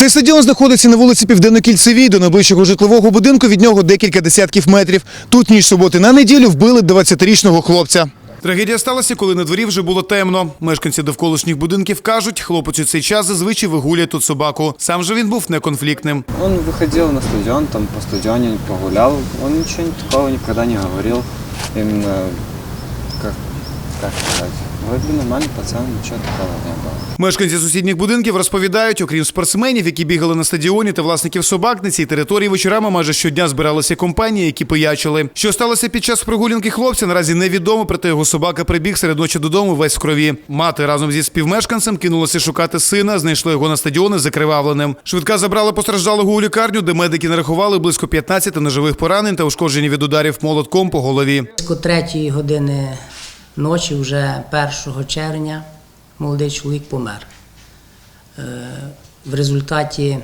Цей стадіон знаходиться на вулиці Південно-Кільцевій. До найближчого житлового будинку від нього декілька десятків метрів. Тут ніж суботи на неділю вбили 20-річного хлопця. Трагедія сталася, коли на дворі вже було темно. Мешканці довколишніх будинків кажуть, хлопець у цей час зазвичай вигулює тут собаку. Сам же він був неконфліктним. Он выходил на стадион, там по стадионе погулял. Он ничего такого никогда не говорил. Именно, как, как сказать, вроде нормальный пацан, ничего такого не было. Мешканці сусідніх будинків розповідають, окрім спортсменів, які бігали на стадіоні та власників собак, на цій території вечорами майже щодня збиралися компанії, які пиячили. Що сталося під час прогулянки хлопця, наразі невідомо, проте його собака прибіг серед ночі додому весь в крові. Мати разом зі співмешканцем кинулася шукати сина, знайшли його на стадіоні закривавленим. Швидка забрала постраждалого у лікарню, де медики нарахували близько 15 ножових поранень та ушкоджені від ударів молотком по голові. Близько третьої години ночі, вже 1 червня, молодий чоловік помер. Е, В результаті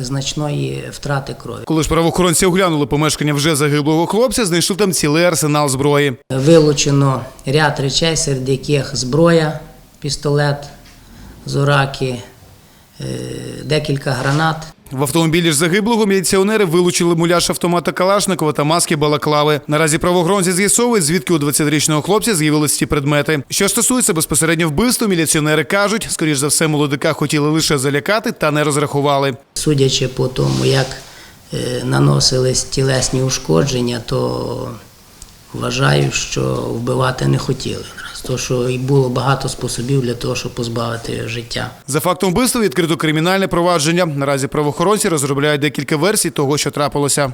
значної втрати крові. Коли ж правоохоронці оглянули помешкання вже загиблого хлопця, знайшли там цілий арсенал зброї. Вилучено ряд речей, серед яких зброя, пістолет, зораки, е, декілька гранат. В автомобілі ж загиблого міліціонери вилучили муляж автомата Калашникова та маски балаклави. Наразі правоохоронці з'ясовують, звідки у 20-річного хлопця з'явилися ці предмети. Що стосується безпосередньо вбивства, міліціонери кажуть, скоріш за все, молодика хотіли лише залякати та не розрахували. Судячи по тому, як е, наносились тілесні ушкодження, то вважаю, що вбивати не хотіли. Тому що і було багато способів для того, щоб позбавити життя. За фактом вбивства відкрито кримінальне провадження. Наразі правоохоронці розробляють декілька версій того, що трапилося.